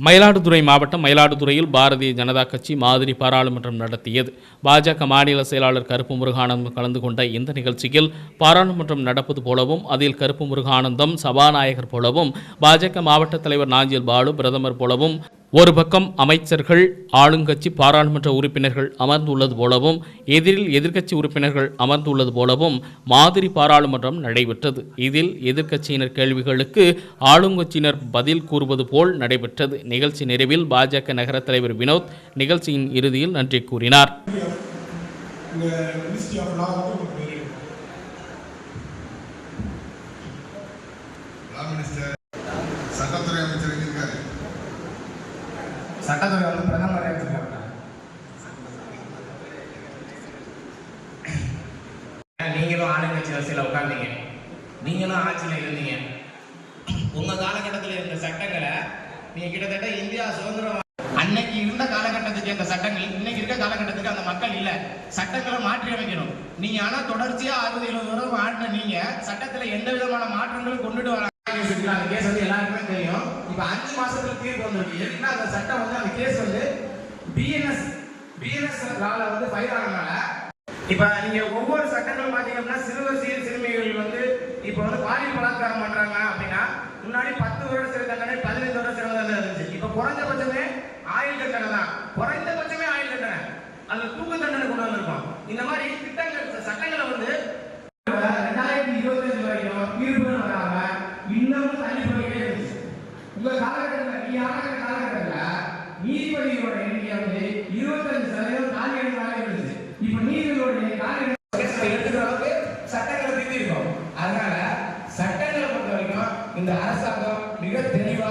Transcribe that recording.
மயிலாடுதுறை மாவட்டம் மயிலாடுதுறையில் பாரதிய ஜனதா கட்சி மாதிரி பாராளுமன்றம் நடத்தியது. பாஜக மாநில செயலாளர் கருப்பு முருகானந்தம் கலந்து கொண்ட இந்த நிகழ்ச்சியில் பாராளுமன்றம் நடப்பது போலவும் அதில் கருப்பு முருகானந்தம் சபாநாயகர் போலவும் பாஜக மாவட்ட தலைவர் நாஞ்சில் பாலு பிரதமர் போலவும் ஒரு பக்கம் அமைச்சர்கள் ஆளுங்கட்சி பாராளுமன்ற உறுப்பினர்கள் அமர்ந்துள்ளது போலவும் எதிரில் எதிர்க்கட்சி உறுப்பினர்கள் அமர்ந்துள்ளது போலவும் மாதிரி பாராளுமன்றம் நடைபெற்றது. இதில் எதிர்க்கட்சியினர் கேள்விகளுக்கு ஆளுங்கட்சியினர் பதில் கூறுவது போல் நடைபெற்றது. நிகழ்ச்சி நிறைவில் பாஜக நகர தலைவர் வினோத் நிகழ்ச்சியின் இறுதியில் நன்றி கூறினார். சட்டத்துறை வந்து பிரதமர் நீங்களும் ஆளுங்கட்சி அரசியல உட்கார்ந்தீங்க. நீங்களும் ஆட்சியில் இருந்தீங்க. உங்க காலகட்டத்தில் இருந்த சட்டங்களை நீங்க கிட்டத்தட்ட இந்தியா சுதந்திரம் அன்னைக்கு இருந்த காலகட்டத்துக்கு அந்த சட்டங்கள் இன்னைக்கு இருக்க காலகட்டத்துக்கு அந்த மக்கள் இல்ல. சட்டங்களை மாற்றி அமைக்கணும் நீங்க ஆனா தொடர்ச்சியா அறுபது எழுபது வருடம் ஆடின நீங்க சட்டத்துல எந்த விதமான மாற்றங்களும் கொண்டுட்டு வர அந்த கேஸ் வந்து எல்லாருக்குமே தெரியும். இப்போ அஞ்சு மாசத்துல தீர்ப்பு வந்திருக்கு. எதுக்குன்னா அந்த சட்டம் வந்து அந்த கேஸ் வந்து பிஎன்எஸ் பிஎன்எஸ் லால வந்து ஃபைல் ஆனனால இப்ப நீங்க ஒவ்வொரு சட்டங்களும் பாத்தீங்கன்னா சிறுவர் சீர் சிறுமிகள் வந்து இப்ப வந்து பாலியல் பலாத்காரம் பண்றாங்க அப்படின்னா முன்னாடி பத்து வருட சிறை தண்டனை பதினைந்து வருட சிறை தண்டனை இருந்துச்சு. இப்ப குறைஞ்சபட்சமே ஆயுள் தண்டனை தான். குறைந்தபட்சமே ஆயுள் தண்டனை. அந்த தூக்கு தண்டனை கொண்டு வந்திருக்கோம். இந்த மாதிரி திட்டங்கள் சட்டங்களை வந்து ரெண்டாயிரத்தி இருபத்தஞ்சு வரைக்கும் தீர்ப்புகள் வராம இன்னமும் தள்ளி போயிட்டே இருந்துச்சு உங்க காலகட்டத்தில் நீ ஆகிற காலகட்டத்தில் நீதிபதிகளோட எண்ணிக்கை வந்து இருபத்தஞ்சு சதவீதம் காலி இடங்களாக இருந்துச்சு. இப்ப நீதிபதியோட காலி எடுத்துக்கிற அளவுக்கு சட்டங்களை திருத்திருக்கோம் அதனால சட்டங்களை பொறுத்த வரைக்கும் இந்த அரசாங்கம் மிக தெளிவா